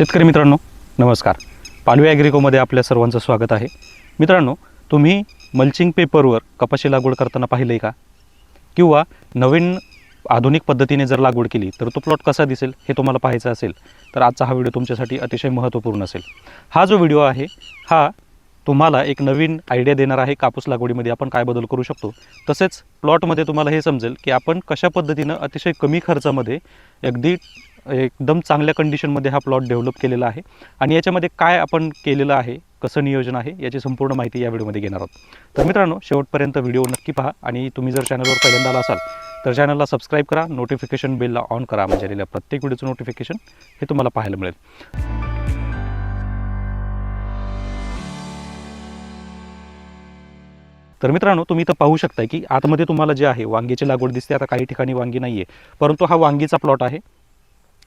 शेतकरी मित्रांनो नमस्कार. पालवी ॲग्रिकोमध्ये आपल्या सर्वांचं स्वागत आहे. मित्रांनो तुम्ही मल्चिंग पेपरवर कपाशी लागवड करताना पाहिलं आहे का? किंवा नवीन आधुनिक पद्धतीने जर लागवड केली तर तो प्लॉट कसा दिसेल हे तुम्हाला पाहायचं असेल तर आजचा हा व्हिडिओ तुमच्यासाठी अतिशय महत्त्वपूर्ण असेल. हा जो व्हिडिओ आहे हा तुम्हाला एक नवीन आयडिया देणार आहे कापूस लागवडीमध्ये आपण काय बदल करू शकतो. तसेच प्लॉटमध्ये तुम्हाला हे समजेल की आपण कशा पद्धतीनं अतिशय कमी खर्चामध्ये अगदी एकदम चांगल्या कंडिशनमध्ये हा प्लॉट डेव्हलप केलेला आहे. आणि याच्यामध्ये काय आपण केलेलं आहे कसं नियोजन आहे याची संपूर्ण माहिती या व्हिडिओमध्ये घेणार आहोत. तर मित्रांनो शेवटपर्यंत व्हिडिओ नक्की पहा आणि तुम्ही जर चॅनलवर पहिल्यांदा आला असाल तर चॅनलला सबस्क्राईब करा नोटिफिकेशन बेलला ऑन करा म्हणजे आलेल्या प्रत्येक व्हिडिओचं नोटिफिकेशन हे तुम्हाला पाहायला मिळेल. तर मित्रांनो तुम्ही इथं पाहू शकताय की आतमध्ये तुम्हाला जे आहे वांगीची लागवड दिसते. आता काही ठिकाणी वांगी नाही आहे परंतु हा वांगीचा प्लॉट आहे.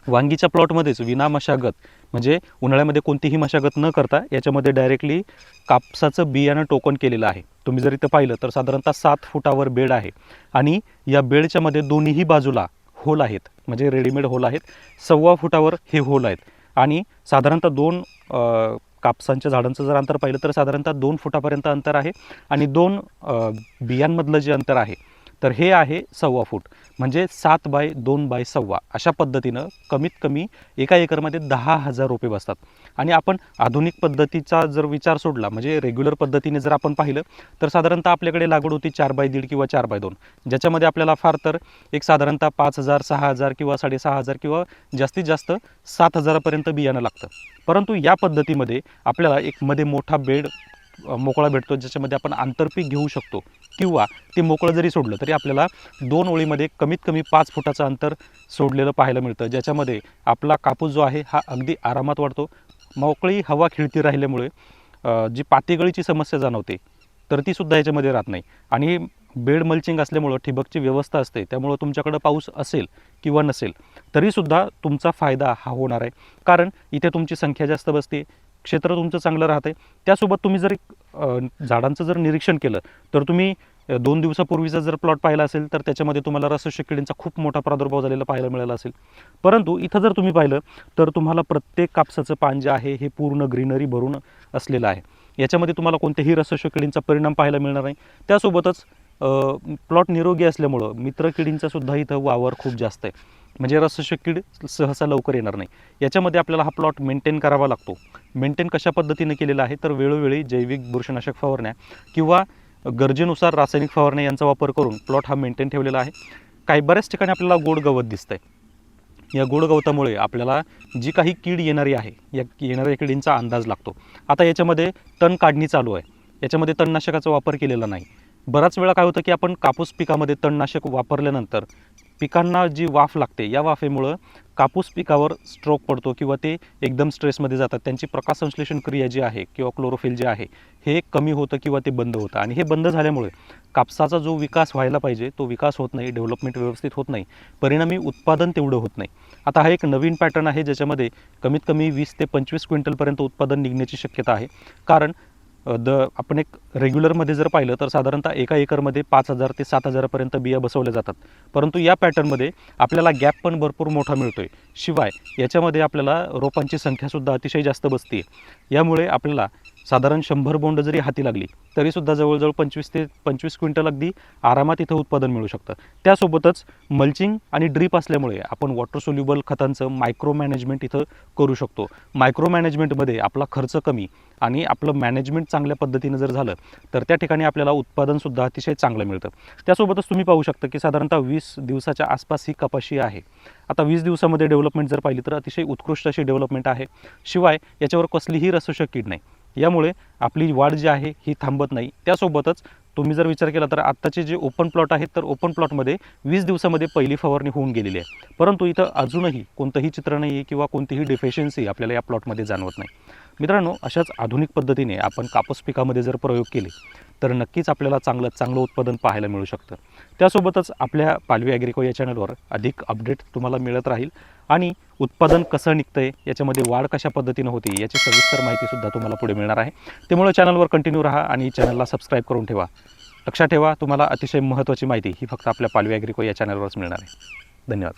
वांगीच्या प्लॉटमध्येच विना मशागत म्हणजे उन्हाळ्यामध्ये कोणतीही मशागत न करता याच्यामध्ये डायरेक्टली कापसाचं बियाणं टोकन केलेलं आहे. तुम्ही जर इथं पाहिलं तर साधारणतः सात फुटावर बेड आहे. आणि या बेडच्यामध्ये दोन्हीही बाजूला होल आहेत म्हणजे रेडीमेड होल आहेत. सव्वा फुटावर हे होल आहेत. आणि साधारणतः दोन कापसांच्या झाडांचं जर अंतर पाहिलं तर साधारणतः दोन फुटापर्यंत अंतर आहे. आणि दोन बियांमधलं जे अंतर आहे तर हे आहे सव्वा फूट. म्हणजे सात बाय दोन बाय सव्वा अशा पद्धतीनं कमीत कमी एका एकरमध्ये दहा हजार रोपे बसतात. आणि आपण आधुनिक पद्धतीचा जर विचार सोडला म्हणजे रेग्युलर पद्धतीने जर आपण पाहिलं तर साधारणतः आपल्याकडे लागवड होती चार बाय दीड किंवा चार बाय दोन. ज्याच्यामध्ये आपल्याला फार तर एक साधारणतः पाच हजार सहा हजार किंवा साडेसहा हजार किंवा जास्तीत जास्त सात हजारापर्यंत बियाणं लागतं. परंतु या पद्धतीमध्ये आपल्याला एक मध्ये मोठा बेड मोकळा भेटतो ज्याच्यामध्ये आपण आंतरपीक घेऊ शकतो. किंवा ते मोकळं जरी सोडलं तरी आपल्याला दोन ओळीमध्ये कमीत कमी पाच फुटाचं अंतर सोडलेलं पाहायला मिळतं. ज्याच्यामध्ये आपला कापूस जो आहे हा अगदी आरामात वाढतो. मोकळी हवा खिळती राहिल्यामुळे जी पातेगळीची समस्या जाणवते तर ती सुद्धा याच्यामध्ये राहत नाही. आणि बेड मल्चिंग असल्यामुळं ठिबकची व्यवस्था असते. त्यामुळं तुमच्याकडं पाऊस असेल किंवा नसेल तरीसुद्धा तुमचा फायदा हा होणार आहे. कारण इथे तुमची संख्या जास्त बसते. क्षेत्र तुमचं चांगलं राहतं आहे त्यासोबत तुम्ही जर झाडांचं जर निरीक्षण केलं तर तुम्ही दोन दिवसापूर्वीचा जर प्लॉट पाहिला असेल तर त्याच्यामध्ये तुम्हाला रसशे किडींचा खूप मोठा प्रादुर्भाव झालेला पाहायला मिळाला असेल. परंतु इथं जर तुम्ही पाहिलं तर तुम्हाला प्रत्येक कापसाचं पान जे आहे हे पूर्ण ग्रीनरी भरून असलेलं आहे. याच्यामध्ये तुम्हाला कोणत्याही रसशे किडींचा परिणाम पाहायला मिळणार नाही. त्यासोबतच प्लॉट निरोगी असल्यामुळं मित्रकिडींचा सुद्धा इथं वावर खूप जास्त आहे. म्हणजे रसशे कीड सहसा लवकर येणार नाही. याच्यामध्ये आपल्याला हा प्लॉट मेंटेन करावा लागतो. मेंटेन कशा पद्धतीने केलेला आहे? तर वेळोवेळी जैविक बुरशीनाशक फवारण्या किंवा गरजेनुसार रासायनिक फवारण्या यांचा वापर करून प्लॉट हा मेंटेन ठेवलेला आहे. काही बऱ्याच ठिकाणी आपल्याला गोड गवत दिसतंय. या गोड गवतामुळे आपल्याला जी काही कीड येणारी आहे या येणाऱ्या किडींचा अंदाज लागतो. आता याच्यामध्ये तण काढणी चालू आहे. याच्यामध्ये तणनाशकाचा वापर केलेला नाही. बराच वेळा काय होतं की आपण कापूस पिकामध्ये तणनाशक वापरल्यानंतर पिकांना जी वाफ लागते या वाफेमुळं कापूस पिकावर स्ट्रोक पडतो किंवा ते एकदम स्ट्रेसमध्ये जातात. त्यांची प्रकाशसंश्लेषण क्रिया जी आहे किंवा क्लोरोफिल जे आहे हे कमी होतं किंवा ते बंद होतं. आणि हे बंद झाल्यामुळे कापसाचा जो विकास व्हायला पाहिजे तो विकास होत नाही डेव्हलपमेंट व्यवस्थित होत नाही. परिणामी उत्पादन तेवढं होत नाही. आता हा एक नवीन पॅटर्न आहे ज्याच्यामध्ये कमीत कमी वीस ते पंचवीस क्विंटलपर्यंत उत्पादन निघण्याची शक्यता आहे. कारण द आपण एक रेग्युलरमध्ये जर पाहिलं तर साधारणतः एका एकरमध्ये पाच हजार ते सात हजारापर्यंत बिया बसवल्या जातात. परंतु या पॅटर्नमध्ये आपल्याला गॅप पण भरपूर मोठा मिळतो आहे शिवाय याच्यामध्ये आपल्याला रोपांची संख्यासुद्धा अतिशय जास्त बसते यामुळे आपल्याला साधारण शंभर बोंड जरी हाती लागली तरीसुद्धा जवळजवळ पंचवीस ते पंचवीस क्विंटल अगदी आरामात इथं उत्पादन मिळू शकतं. त्यासोबतच मल्चिंग आणि ड्रीप असल्यामुळे आपण वॉटर सोल्युबल खतांचं मायक्रो मॅनेजमेंट इथं करू शकतो. मायक्रो मॅनेजमेंटमध्ये आपला खर्च कमी आणि आपलं मॅनेजमेंट चांगल्या पद्धतीनं जर झालं तर त्या ठिकाणी आपल्याला उत्पादनसुद्धा अतिशय चांगलं मिळतं. त्यासोबतच तुम्ही पाहू शकता की साधारणतः वीस दिवसाच्या आसपास ही कपाशी आहे. आता वीस दिवसामध्ये डेव्हलपमेंट जर पाहिली तर अतिशय उत्कृष्ट अशी डेव्हलपमेंट आहे. शिवाय याच्यावर कसलीही रसशक कीड नाही. यामुळे आपली वाढ जी आहे ही थांबत नाही. त्यासोबतच तुम्ही जर विचार केला तर आत्ताचे जे ओपन प्लॉट आहेत तर ओपन प्लॉटमध्ये वीस दिवसामध्ये पहिली फवारणी होऊन गेलेली आहे. परंतु इथं अजूनही कोणतंही चित्र नाही आहे किंवा कोणतीही डिफिशियन्सी आपल्याला या प्लॉटमध्ये जाणवत नाही. मित्रांनो अशाच आधुनिक पद्धतीने आपण कापूस पिकामध्ये जर प्रयोग केले तर नक्कीच आपल्याला चांगलं चांगलं उत्पादन पाहायला मिळू शकतं. त्यासोबतच आपल्या पालवी ॲग्रिको या चॅनलवर अधिक अपडेट तुम्हाला मिळत राहील. आणि उत्पादन कसं निघतं आहे याच्यामध्ये वाढ कशा पद्धतीनं होती याची सविस्तर माहितीसुद्धा तुम्हाला पुढे मिळणार आहे. त्यामुळे चॅनलवर कंटिन्यू राहा आणि चॅनलला सबस्क्राईब करून ठेवा. लक्षात ठेवा तुम्हाला अतिशय महत्त्वाची माहिती ही फक्त आपल्या पालवी ॲग्रिको या चॅनलवरच मिळणार आहे. धन्यवाद.